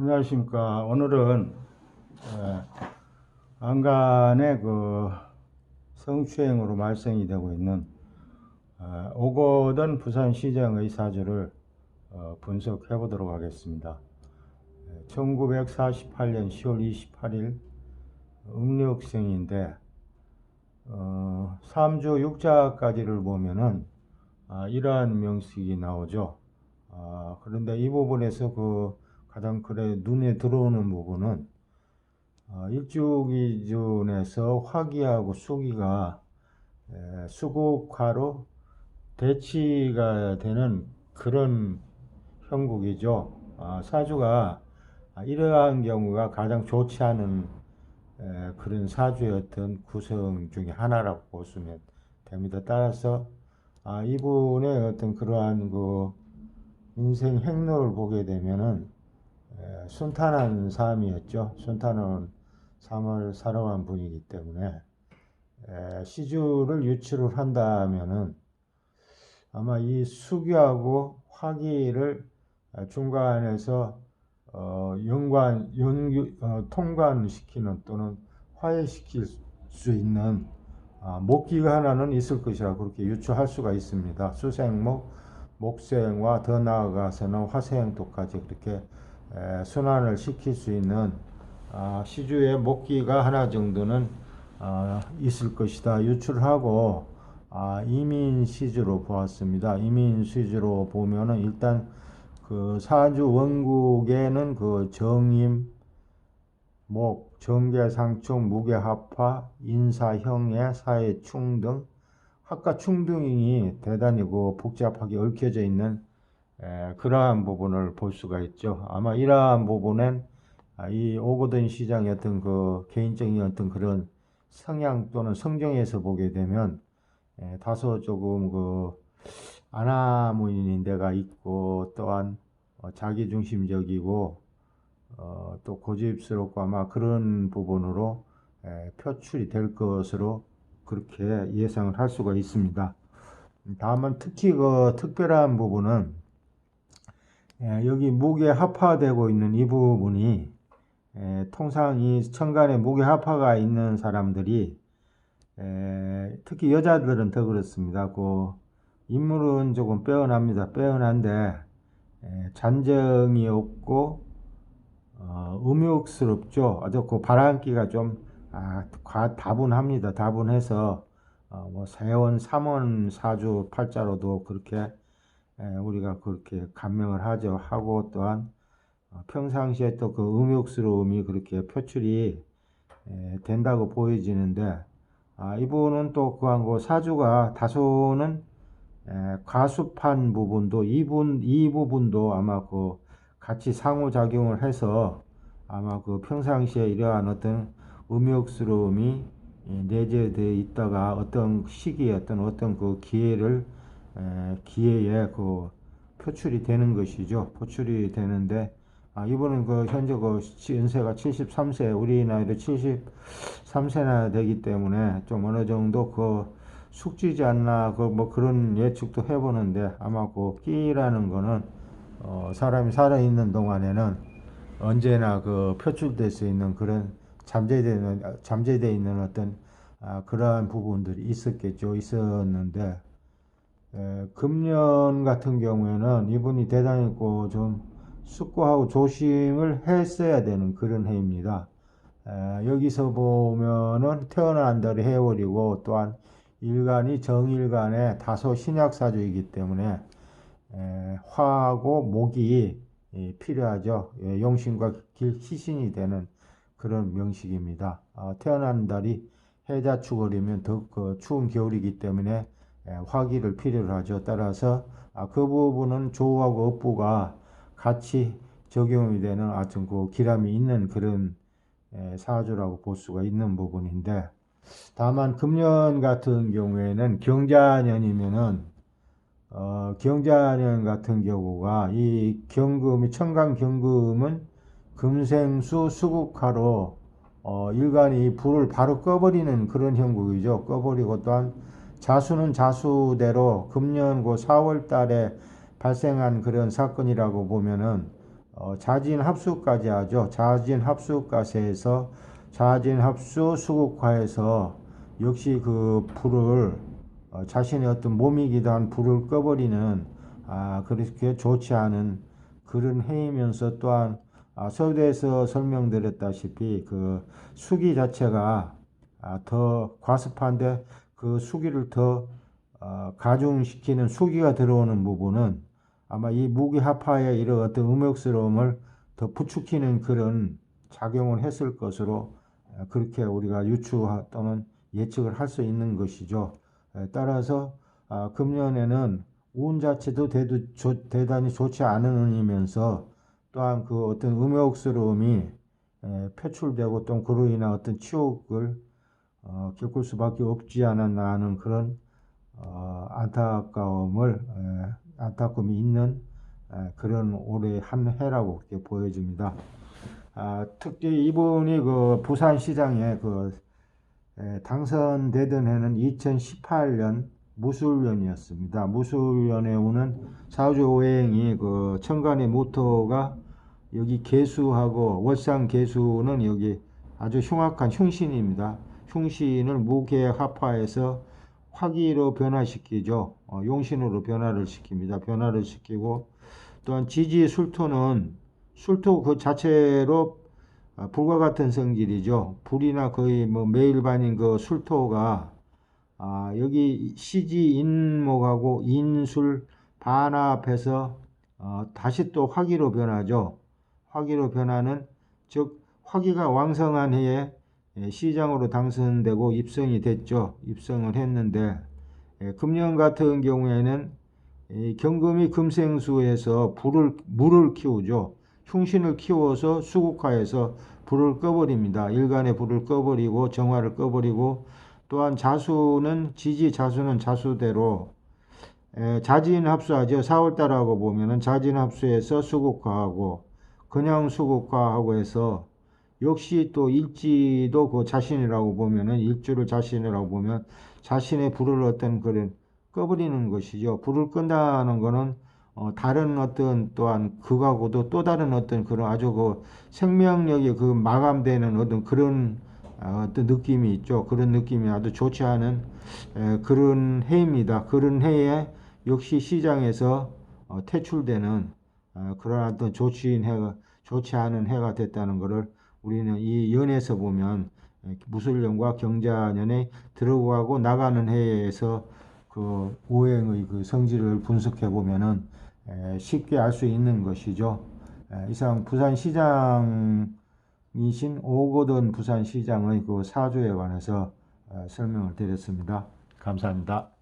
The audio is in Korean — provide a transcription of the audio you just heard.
안녕하십니까. 오늘은 에, 안간의 그 성추행으로 말썽이 되고 있는 어, 오거돈 부산시장의 사주를 어, 분석해 보도록 하겠습니다. 1948년 10월 28일 음력생인데 어, 3주 육자까지를 보면은 아, 이러한 명식이 나오죠. 아, 그런데 이 부분에서 그 가장 그래 눈에 들어오는 부분은 어, 일주 기준에서 화기하고 수기가 에, 수국화로 대치가 되는 그런 형국이죠. 아, 사주가 아, 이러한 경우가 가장 좋지 않은 에, 그런 어떤 구성 중에 하나라고 보시면 됩니다. 따라서 아, 이분의 어떤 그러한 그 인생 행로를 보게 되면은 에, 순탄한 삶이었죠. 순탄한 삶을 살아간 분이기 때문에 에, 시주를 유출을 한다면은 아마 이 수기하고 화기를 중간에서 어, 연관, 연규, 어, 통관시키는 또는 화해시킬 수 있는 아, 목기가 하나는 있을 것이라 그렇게 유추할 수가 있습니다. 수생목, 목생과 더 나아가서는 화생토까지 그렇게 에, 순환을 시킬 수 있는 아, 시주의 목기가 하나 정도는 아, 있을 것이다 유출하고 아, 이민 시주로 보았습니다. 이민 시주로 보면은 일단 그 사주 원국에는 그 정임, 목, 정계상충, 무게합화, 인사형의 사회충 등 학과 충 등이 대단히 그 복잡하게 얽혀져 있는 에, 그러한 부분을 볼 수가 있죠. 아마 이러한 부분엔 아, 이 오거돈 시장의 어떤 그 개인적인 어떤 그런 성향 또는 성정에서 보게 되면 에, 다소 조금 그 아나무인인 데가 있고 또한 어, 자기중심적이고 어, 또 고집스럽고 아마 그런 부분으로 에, 표출이 될 것으로 그렇게 예상을 할 수가 있습니다. 다만 특히 그 특별한 부분은 에, 여기 무게 합화되고 있는 이 부분이 에, 통상 이 천간에 무게 합화가 있는 사람들이 에, 특히 여자들은 더 그렇습니다. 그 인물은 조금 빼어납니다. 빼어난데 에, 잔정이 없고 어, 음욕스럽죠. 아주 그 바람기가 좀 아, 과, 다분합니다. 다분해서 어, 뭐 세원, 삼원, 사주, 팔자로도 그렇게 에, 우리가 그렇게 감명을 하죠. 하고 또한 어, 평상시에 또 그 음욕스러움이 그렇게 표출이 에, 된다고 보여지는데 아, 이분은 또 그한 그 사주가 다소는 에, 과습한 부분도 이분 이 부분도 아마 그 같이 상호작용을 해서 아마 그 평상시에 이러한 어떤 음욕스러움이 내재되어 있다가 어떤 시기에 어떤 어떤 그 기회를 에, 기회에 그 표출이 되는 것이죠. 표출이 되는데 아, 이분은 그 현재 그 연세가 73세, 우리 나이로 73세나 되기 때문에 좀 어느 정도 그 숙지지 않나 그 뭐 그런 예측도 해보는데 아마 그 끼라는 거는 어, 사람이 살아 있는 동안에는 언제나 그 표출될 수 있는 그런 잠재되는 잠재되어 있는 어떤 아, 그러한 부분들이 있었겠죠 있었는데 에, 금년 같은 경우에는 이분이 대단히 좀 숙고하고 조심을 했어야 되는 그런 해입니다. 에, 여기서 보면은 태어난 달이 해월이고 또한 일간이 정일간의 다소 신약사주이기 때문에 에, 화하고 목이 예, 필요하죠. 예, 용신과 길 희신이 되는 그런 명식입니다. 어, 태어난 달이 해자축월이면 더그 추운 겨울이기 때문에 에, 화기를 필요로 하죠. 따라서 아, 그 부분은 조하고 업부가 같이 적용이 되는 아주 그 기람이 있는 그런 에, 사주라고 볼 수가 있는 부분인데 다만 금년 같은 경우에는 경자년이면은 어, 경자년 같은 경우가 이 경금이 청강 경금은 금생수 수국화로 어, 일간이 불을 바로 꺼버리는 그런 형국이죠. 꺼버리고 또한 자수는 자수대로 금년 그 4월 달에 발생한 그런 사건이라고 보면은 어, 자진 합수까지 하죠. 자진 합수가세에서 자진 합수 수국화에서 역시 그 불을 어, 자신의 어떤 몸이기도 한 불을 꺼버리는 아 그렇게 좋지 않은 그런 해이면서 또한 아, 서두에서 설명드렸다시피 그 수기 자체가 아, 더 과습한데 그 수기를 더 어, 가중시키는 수기가 들어오는 부분은 아마 이 무기합화의 이런 어떤 음역스러움을 더 부추기는 그런 작용을 했을 것으로 어, 그렇게 우리가 유추 또는 예측을 할 수 있는 것이죠. 에, 따라서 아, 금년에는 운 자체도 대단히 좋지 않은 운이면서 또한 그 어떤 음역스러움이 에, 표출되고 또 그로 인한 어떤 치욕을 어, 겪을 수밖에 없지 않았나 하는 그런 어, 안타까움을 에, 안타까움이 있는 에, 그런 올해 한 해라고 그렇게 보여집니다. 아, 특히 이분이 그 부산시장에 그 에, 당선되던 해는 2018년 무술년이었습니다. 무술년에 오는 사주 오행이 그 천간의 모토가 여기 개수하고 월상 개수는 여기 아주 흉악한 흉신입니다. 흉신을 무계합화해서 화기로 변화시키죠. 어, 용신으로 변화를 시킵니다. 변화를 시키고 또한 지지 술토는 술토 그 자체로 아, 불과 같은 성질이죠. 불이나 거의 뭐 매일 반인 그 술토가 아, 여기 시지 인목하고 인술 반합해서 어, 다시 또 화기로 변하죠. 화기로 변하는 즉 화기가 왕성한 해에 예, 시장으로 당선되고 입성이 됐죠. 입성을 했는데 예, 금년 같은 경우에는 이 경금이 금생수에서 불을 물을 키우죠. 흉신을 키워서 수국화해서 불을 꺼버립니다. 일간의 불을 꺼버리고 정화를 꺼버리고 또한 자수는 지지 자수는 자수대로 에, 자진 합수하죠. 4월달하고 보면은 자진 합수해서 수국화하고 그냥 수국화하고 해서 역시 또 일지도 그 자신이라고 보면은 일주를 자신이라고 보면 자신의 불을 어떤 그런 꺼버리는 것이죠. 불을 끈다는 거는 어, 다른 어떤 또한 그하고도 또 다른 어떤 그런 아주 그 생명력이 그 마감되는 어떤 그런 어, 어떤 느낌이 있죠. 그런 느낌이 아주 좋지 않은 에, 그런 해입니다. 그런 해에 역시 시장에서 어, 퇴출되는 어, 그런 어떤 좋지 해가 좋지 않은 해가 됐다는 것을 우리는 이 연에서 보면 무술년과 경자년에 들어가고 나가는 해에서 그 오행의 그 성질을 분석해 보면은 쉽게 알 수 있는 것이죠. 이상 부산시장이신 오거돈 부산시장의 그 사주에 관해서 어, 설명을 드렸습니다. 감사합니다.